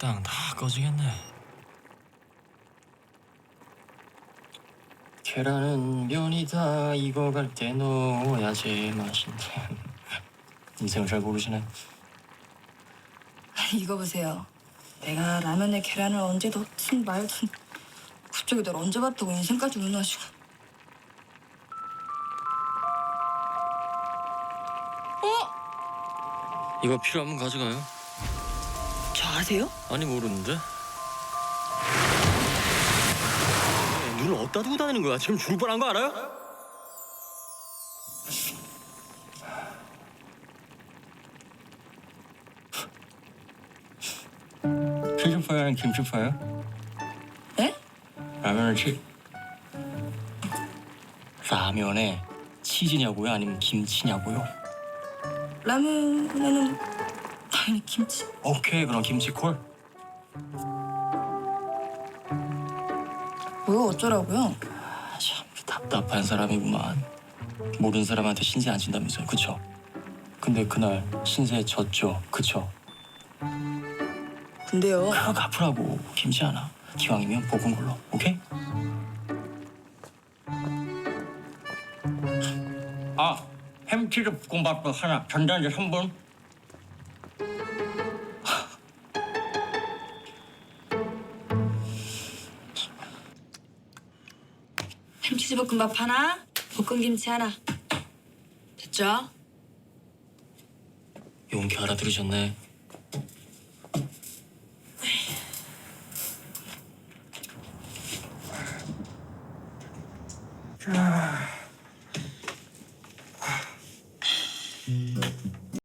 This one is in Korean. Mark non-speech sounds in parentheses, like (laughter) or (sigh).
땅 다 꺼지겠네. 계란은 면이다 익어갈 때 넣어야지 맛인데. (laughs) 인생을 잘 모르시네. 아니, (laughs) 이거 보세요. 내가 라면에 계란을 언제 넣든 말든 갑자기 널 언제 봤다고 인생까지 운하시고 이거 필요하면 가져가요. 저 아세요? 아니 모르는데. 왜, 눈을 어디다 두고 다니는 거야? 지금 죽을 뻔한 거 알아요? 치즈파야는 김치파야? 네? 라면은 치 라면에 치즈냐고요? 아니면 김치냐고요? 라면에는 당연히 김치. 오케이 그럼 김치 콜. 뭐가 어쩌라고요? 아, 참 답답한 사람이구만. 모르는 사람한테 신세 안 진다면서요 그쵸? 근데 그날 신세 졌죠 그쵸? 근데요. 그거 갚으라고. 김치 하나. 기왕이면 볶은 걸로 오케이? 아 햄치즈 볶음밥도 하나. 전단지 3분 햄치즈 볶음밥 하나 볶은 김치 하나. 됐죠? 용기 알아들으셨네